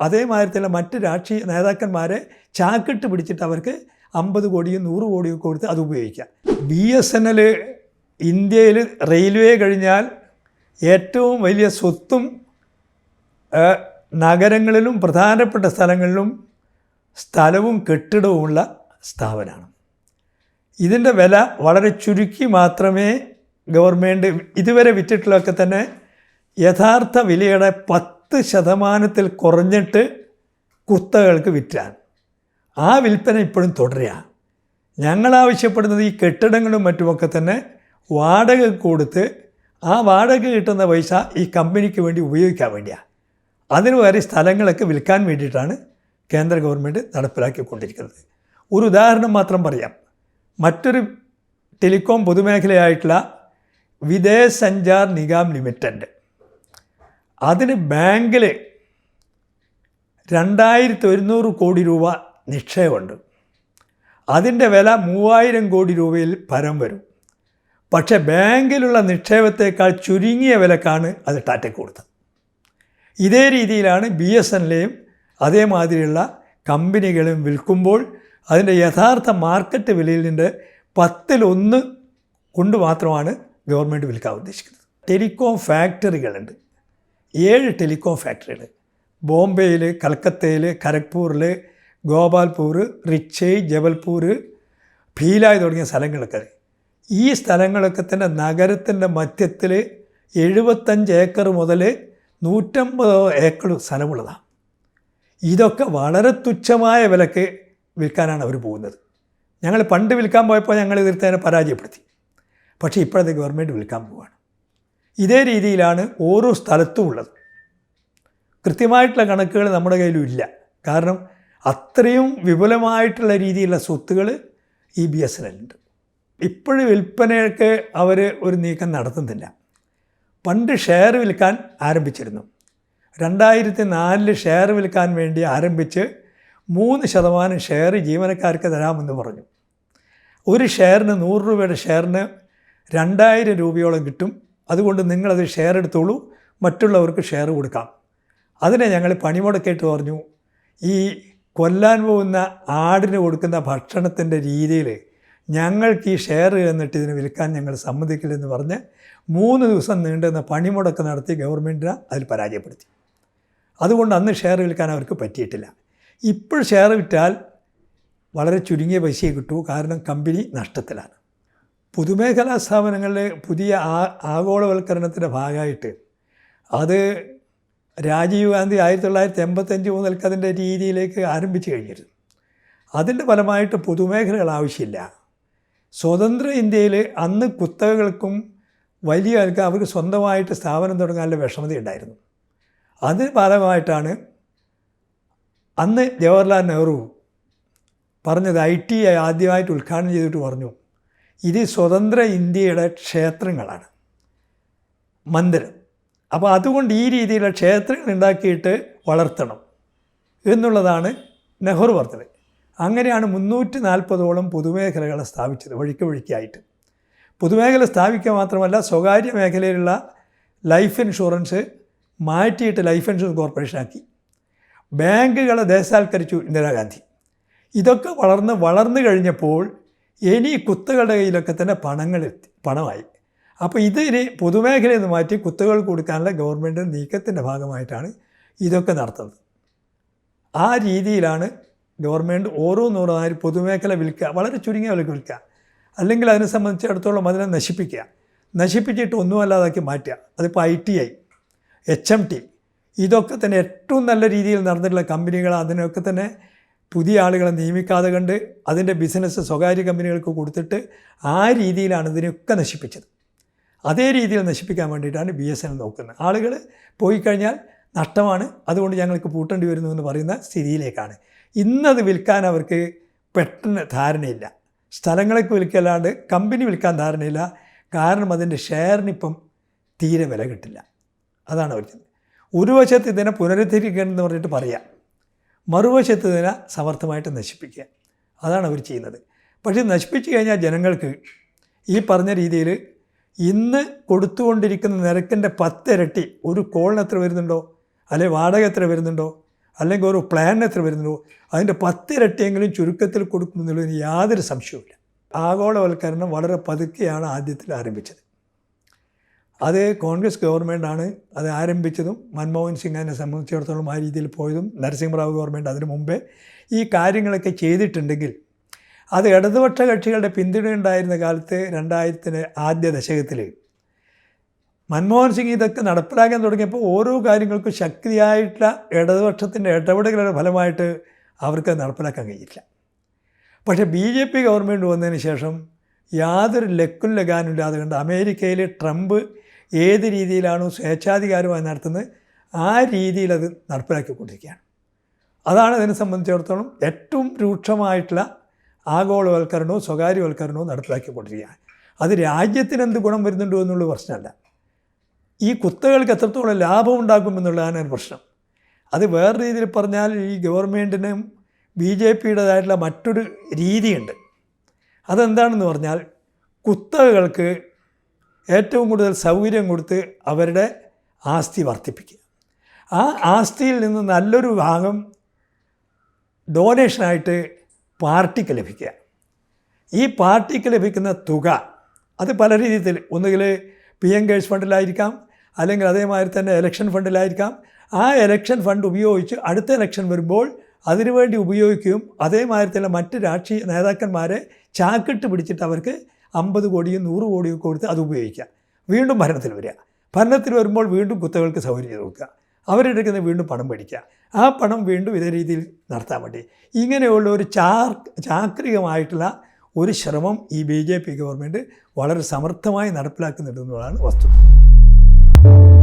അതേമാതിരി തന്നെ മറ്റ് രാഷ്ട്രീയ നേതാക്കന്മാരെ ചാക്കിട്ട് പിടിച്ചിട്ട് അവർക്ക് അമ്പത് കോടിയും നൂറ് കോടിയും കൊടുത്ത് അത് ഉപയോഗിക്കാം. ബി എസ് എൻ എൽ ഇന്ത്യയിൽ റെയിൽവേ കഴിഞ്ഞാൽ ഏറ്റവും വലിയ സ്വത്തും നഗരങ്ങളിലും പ്രധാനപ്പെട്ട സ്ഥലങ്ങളിലും സ്ഥലവും കെട്ടിടവുമുള്ള സ്ഥാപനമാണ്. ഇതിന്റെ വില വളരെ ചുരുക്കി മാത്രമേ ഗവൺമെന്റ് ഇതുവരെ വിറ്റിട്ടുള്ളതൊക്കെ തന്നെ യഥാർത്ഥ വിലയുടെ പത്ത് ശതമാനത്തിൽ കുറഞ്ഞിട്ട് കുത്തകൾക്ക് വിറ്റാൻ. ആ വിൽപ്പന ഇപ്പോഴും തുടരുകയാണ് ഞങ്ങൾ ആവശ്യപ്പെടുന്നത് ഈ കെട്ടിടങ്ങളും മറ്റുമൊക്കെ തന്നെ വാടക കൊടുത്ത് ആ വാടക കിട്ടുന്ന പൈസ ഈ കമ്പനിക്ക് വേണ്ടി ഉപയോഗിക്കാൻ വേണ്ടിയാണ് അതിന് വേറെ സ്ഥലങ്ങളൊക്കെ വിൽക്കാൻ വേണ്ടിയിട്ടാണ് കേന്ദ്ര ഗവൺമെന്റ് നടപ്പിലാക്കിക്കൊണ്ടിരിക്കുന്നത്. ഒരു ഉദാഹരണം മാത്രം പറയാം. മറ്റൊരു ടെലികോം പൊതുമേഖലയായിട്ടുള്ള വിദേശ് സഞ്ചാർ നിഗം ലിമിറ്റഡ്. അതിന് ബാങ്കിൽ രണ്ടായിരത്തി ഒരുന്നൂറ് കോടി രൂപ നിക്ഷേപമുണ്ട്. അതിന്റെ വില മൂവായിരം കോടി രൂപയിൽ പരം വരും. പക്ഷേ ബാങ്കിലുള്ള നിക്ഷേപത്തേക്കാൾ ചുരുങ്ങിയ വിലക്കാണ് അത് ടാറ്റയ്ക്ക് കൊടുത്തത്. ഇതേ രീതിയിലാണ് ബി എസ് എൻ അതേമാതിരിയുള്ള കമ്പനികളും വിൽക്കുമ്പോൾ അതിന്റെ യഥാർത്ഥ മാർക്കറ്റ് വിലയിൽ നിന്ന് പത്തിലൊന്ന് കൊണ്ട് മാത്രമാണ് ഗവൺമെന്റ് വിൽക്കാൻ ഉദ്ദേശിക്കുന്നത്. ടെലികോം ഫാക്ടറികളുണ്ട്. ഏഴ് ടെലികോം ഫാക്ടറികൾ. ബോംബെയിൽ കൽക്കത്തയിൽ ഖരഗ്പൂരിൽ ഗോപാൽപൂർ റിച്ചൈ ജബൽപൂർ ഭീലായ് തുടങ്ങിയ സ്ഥലങ്ങളൊക്കെ ഈ സ്ഥലങ്ങളൊക്കെ തന്നെ നഗരത്തിന്റെ മധ്യത്തിൽ എഴുപത്തഞ്ച് ഏക്കർ മുതൽ നൂറ്റമ്പത് ഏക്കർ സ്ഥലമുള്ളതാണ്. ഇതൊക്കെ വളരെ തുച്ഛമായ വിലക്ക് വിൽക്കാനാണ് അവർ പോകുന്നത്. ഞങ്ങൾ പണ്ട് വിൽക്കാൻ പോയപ്പോൾ ഞങ്ങൾ എതിർത്തതിനെ പരാജയപ്പെടുത്തി. പക്ഷേ ഇപ്പോഴത്തെ ഗവൺമെന്റ് വിൽക്കാൻ പോവുകയാണ് ഇതേ രീതിയിലാണ് ഓരോ സ്ഥലത്തും ഉള്ളത്. കൃത്യമായിട്ടുള്ള കണക്കുകൾ നമ്മുടെ കയ്യിലും ഇല്ല കാരണം അത്രയും വിപുലമായിട്ടുള്ള രീതിയിലുള്ള സ്വത്തുകൾ ഈ ബി എസ് എൻ ഉണ്ട് ഇപ്പോഴും വിൽപ്പനയൊക്കെ അവർ ഒരു നീക്കം നടത്തുന്നില്ല. പണ്ട് ഷെയർ വിൽക്കാൻ ആരംഭിച്ചിരുന്നു. രണ്ടായിരത്തി നാലിൽ ഷെയർ വിൽക്കാൻ വേണ്ടി ആരംഭിച്ച് മൂന്ന് ശതമാനം ഷെയർ ജീവനക്കാർക്ക് തരാമെന്ന് പറഞ്ഞു. ഒരു ഷെയറിന് നൂറ് രൂപയുടെ ഷെയറിന് രണ്ടായിരം രൂപയോളം കിട്ടും. അതുകൊണ്ട് നിങ്ങളത് ഷെയർ എടുത്തോളൂ മറ്റുള്ളവർക്ക് ഷെയർ കൊടുക്കാം. അതിനെ ഞങ്ങൾ പണിമുടക്കിയിട്ട് പറഞ്ഞു. ഈ കൊല്ലാൻ പോകുന്ന ആടിന് കൊടുക്കുന്ന ഭക്ഷണത്തിന്റെ രീതിയിൽ ഞങ്ങൾക്ക് ഈ ഷെയർ എന്നിട്ട് ഇതിന് വിൽക്കാൻ ഞങ്ങൾ സമ്മതിക്കില്ലെന്ന് പറഞ്ഞ് മൂന്ന് ദിവസം നീണ്ടുന്ന പണിമുടക്ക് നടത്തി ഗവൺമെന്റിനെ അതിൽ പരാജയപ്പെടുത്തി. അതുകൊണ്ട് അന്ന് ഷെയർ വിൽക്കാൻ അവർക്ക് പറ്റിയിട്ടില്ല. ഇപ്പോൾ ഷെയർ വിറ്റാൽ വളരെ ചുരുങ്ങിയ പൈസയെ കിട്ടൂ. കാരണം കമ്പനി നഷ്ടത്തിലാണ്. പൊതുമേഖലാ സ്ഥാപനങ്ങളിലെ പുതിയ ആ ആഗോളവൽക്കരണത്തിന്റെ ഭാഗമായിട്ട് അത് രാജീവ് ഗാന്ധി ആയിരത്തി തൊള്ളായിരത്തി എൺപത്തഞ്ച് മുതൽക്ക് അതിന്റെ രീതിയിലേക്ക് ആരംഭിച്ചു കഴിഞ്ഞിരുന്നു. അതിന്റെ ഫലമായിട്ട് പൊതുമേഖലകൾ ആവശ്യമില്ല. സ്വതന്ത്ര ഇന്ത്യയിൽ അന്ന് കുത്തകകൾക്കും വലിയ ആൾക്ക് അവർക്ക് സ്വന്തമായിട്ട് സ്ഥാപനം തുടങ്ങാനുള്ള വിഷമത ഉണ്ടായിരുന്നു അതിന് ഫലമായിട്ടാണ് അന്ന് ജവഹർലാൽ നെഹ്റു പറഞ്ഞത് ഐ ടി ആദ്യമായിട്ട് ഉദ്ഘാടനം ചെയ്തിട്ട് പറഞ്ഞു ഇത് സ്വതന്ത്ര ഇന്ത്യയുടെ ക്ഷേത്രങ്ങളാണ്. മന്ദിരം. അപ്പോൾ അതുകൊണ്ട് ഈ രീതിയിലുള്ള ക്ഷേത്രങ്ങൾ ഉണ്ടാക്കിയിട്ട് വളർത്തണം എന്നുള്ളതാണ് നെഹ്റു പറഞ്ഞത്. അങ്ങനെയാണ് മുന്നൂറ്റി നാൽപ്പതോളം പൊതുമേഖലകളെ സ്ഥാപിച്ചത് വഴിക്ക് വഴിക്കായിട്ട്. പൊതുമേഖല സ്ഥാപിക്കുക മാത്രമല്ല സ്വകാര്യ മേഖലയിലുള്ള ലൈഫ് ഇൻഷുറൻസ് മാറ്റിയിട്ട് ലൈഫ് ഇൻഷുറൻസ് കോർപ്പറേഷൻ ആക്കി ബാങ്കുകളെ ദേശസാൽക്കരിച്ചു ഇന്ദിരാഗാന്ധി. ഇതൊക്കെ വളർന്ന് വളർന്നു കഴിഞ്ഞപ്പോൾ ഇനി കുത്തുകളുടെ കയ്യിലൊക്കെ തന്നെ പണങ്ങൾ എത്തി പണമായി. അപ്പോൾ ഇത് ഇനി പൊതുമേഖലയിൽ നിന്ന് മാറ്റി കുത്തുകൾ കൊടുക്കാനുള്ള ഗവൺമെന്റ് നീക്കത്തിന്റെ ഭാഗമായിട്ടാണ് ഇതൊക്കെ നടത്തുന്നത്. ആ രീതിയിലാണ് ഗവൺമെന്റ് ഓരോന്നോരോന്നായി പൊതുമേഖല വിൽക്കുക വളരെ ചുരുങ്ങിയ വിലക്ക് വിൽക്കുക. അല്ലെങ്കിൽ അതിനെ സംബന്ധിച്ചിടത്തോളം അതിനെ നശിപ്പിക്കുക. നശിപ്പിച്ചിട്ട് ഒന്നുമല്ലാതാക്കി മാറ്റുക. അതിപ്പോൾ I T I H M T ഇതൊക്കെ തന്നെ ഏറ്റവും നല്ല രീതിയിൽ നടന്നിട്ടുള്ള കമ്പനികൾ അതിനൊക്കെ തന്നെ പുതിയ ആളുകളെ നിയമിക്കാതെ കണ്ട് അതിന്റെ ബിസിനസ് സ്വകാര്യ കമ്പനികൾക്ക് കൊടുത്തിട്ട് ആ രീതിയിലാണ് ഇതിനെയൊക്കെ നശിപ്പിച്ചത്. അതേ രീതിയിൽ നശിപ്പിക്കാൻ വേണ്ടിയിട്ടാണ് ബി എസ് എൻ നോക്കുന്നത്. ആളുകൾ പോയി കഴിഞ്ഞാൽ നഷ്ടമാണ്. അതുകൊണ്ട് ഞങ്ങൾക്ക് പൂട്ടേണ്ടി വരുന്നു എന്ന് പറയുന്ന സ്ഥിതിയിലേക്കാണ്. ഇന്നത് വിൽക്കാൻ അവർക്ക് പെട്ടെന്ന് ധാരണയില്ല. സ്ഥലങ്ങളൊക്കെ വിൽക്കല്ലാണ്ട് കമ്പനി വിൽക്കാൻ ധാരണയില്ല. കാരണം അതിന്റെ ഷെയറിനിപ്പം തീരെ വില കിട്ടില്ല. അതാണ് അവർ ഒരു വശത്ത് ഇതിനെ പുനരുദ്ധരിക്കണം എന്ന് പറഞ്ഞിട്ട് പറയാം. മറുവശത്ത് നില സമർത്ഥമായിട്ട് നശിപ്പിക്കുക. അതാണ് അവർ ചെയ്യുന്നത്. പക്ഷേ നശിപ്പിച്ചു കഴിഞ്ഞാൽ ജനങ്ങൾക്ക് ഈ പറഞ്ഞ രീതിയിൽ ഇന്ന് കൊടുത്തുകൊണ്ടിരിക്കുന്ന നിരക്കിന്റെ പത്തിരട്ടി ഒരു കോളിന് എത്ര വരുന്നുണ്ടോ? അല്ലെ വാടക എത്ര വരുന്നുണ്ടോ? അല്ലെങ്കിൽ ഒരു പ്ലാനിന് എത്ര വരുന്നുണ്ടോ? അതിന്റെ പത്തിരട്ടിയെങ്കിലും ചുരുക്കത്തിൽ കൊടുക്കുമെന്നുള്ളതിന് യാതൊരു സംശയവുമില്ല. ആഗോളവൽക്കരണം വളരെ പതുക്കെയാണ് ആദ്യത്തിൽ ആരംഭിച്ചത്. അത് കോൺഗ്രസ് ഗവൺമെന്റാണ് അത് ആരംഭിച്ചതും മൻമോഹൻ സിംഗിനെ സംബന്ധിച്ചിടത്തോളം ആ രീതിയിൽ പോയതും നരസിംഹറാവു ഗവൺമെന്റ് അതിനു മുമ്പേ ഈ കാര്യങ്ങളൊക്കെ ചെയ്തിട്ടുണ്ടെങ്കിൽ അത് ഇടതുപക്ഷ കക്ഷികളുടെ പിന്തുണ ഉണ്ടായിരുന്ന കാലത്ത് രണ്ടായിരത്തിന് ആദ്യ ദശകത്തിൽ മൻമോഹൻ സിംഗ് ഇതൊക്കെ നടപ്പിലാക്കാൻ തുടങ്ങിയപ്പോൾ ഓരോ കാര്യങ്ങൾക്കും ശക്തിയായിട്ടുള്ള ഇടതുപക്ഷത്തിന്റെ ഇടപെടലുകളുടെ ഫലമായിട്ട് അവർക്ക് നടപ്പിലാക്കാൻ കഴിയില്ല. പക്ഷേ ബി ജെ പി ഗവൺമെന്റ് വന്നതിന് ശേഷം യാതൊരു ലക്കും ലഗാനും ഇല്ലാതെ കണ്ട് അമേരിക്കയിൽ ട്രംപ് ഏത് രീതിയിലാണോ സ്വേച്ഛാധികാരമായി നടത്തുന്നത് ആ രീതിയിൽ അത് നടപ്പിലാക്കിക്കൊണ്ടിരിക്കുകയാണ്. അതാണ് അതിനെ സംബന്ധിച്ചിടത്തോളം ഏറ്റവും രൂക്ഷമായിട്ടുള്ള ആഗോളവൽക്കരണവും സ്വകാര്യവൽക്കരണവും നടപ്പിലാക്കിക്കൊണ്ടിരിക്കുകയാണ്. അത് രാജ്യത്തിന് എന്ത് ഗുണം വരുന്നുണ്ടോ എന്നുള്ള പ്രശ്നമല്ല. ഈ കുത്തകൾക്ക് എത്രത്തോളം ലാഭം ഉണ്ടാക്കുമെന്നുള്ളതാണ് ഒരു പ്രശ്നം. അത് വേറെ രീതിയിൽ പറഞ്ഞാൽ ഈ ഗവൺമെന്റിനും ബി ജെ പിയുടേതായിട്ടുള്ള മറ്റൊരു രീതിയുണ്ട്. അതെന്താണെന്ന് പറഞ്ഞാൽ കുത്തകകൾക്ക് ഏറ്റവും കൂടുതൽ സൗകര്യം കൊടുത്ത് അവരുടെ ആസ്തി വർദ്ധിപ്പിക്കുക. ആ ആസ്തിയിൽ നിന്ന് നല്ലൊരു ഭാഗം ഡൊണേഷനായിട്ട് പാർട്ടിക്ക് ലഭിക്കുക. ഈ പാർട്ടിക്ക് ലഭിക്കുന്ന തുക അത് പല രീതിയിൽ ഒന്നുകിൽ പി എം കേഴ്സ് ഫണ്ടിലായിരിക്കാം അല്ലെങ്കിൽ അതേമാതിരി തന്നെ ഇലക്ഷൻ ഫണ്ടിലായിരിക്കാം. ആ ഇലക്ഷൻ ഫണ്ട് ഉപയോഗിച്ച് അടുത്ത ഇലക്ഷൻ വരുമ്പോൾ അതിനുവേണ്ടി ഉപയോഗിക്കുകയും അതേമാതിരി തന്നെ മറ്റ് രാഷ്ട്രീയ നേതാക്കന്മാരെ ചാക്കിട്ട് പിടിച്ചിട്ട് അവർക്ക് അമ്പത് കോടിയും നൂറ് കോടിയും കൊടുത്ത് അത് ഉപയോഗിക്കുക. വീണ്ടും ഭരണത്തിൽ വരിക. ഭരണത്തിൽ വരുമ്പോൾ വീണ്ടും കുത്തകൾക്ക് സൗകര്യം കൊടുക്കുക അവരെടുക്കുന്ന വീണ്ടും പണം മേടിക്കുക. ആ പണം വീണ്ടും ഇതേ രീതിയിൽ നടത്താൻ വേണ്ടി. ഇങ്ങനെയുള്ള ഒരു ചാർ ചാക്രികമായിട്ടുള്ള ഒരു ശ്രമം ഈ ബി ജെ പി ഗവൺമെന്റ് വളരെ സമർത്ഥമായി നടപ്പിലാക്കുന്നുണ്ടെന്നുള്ളതാണ് വസ്തുത.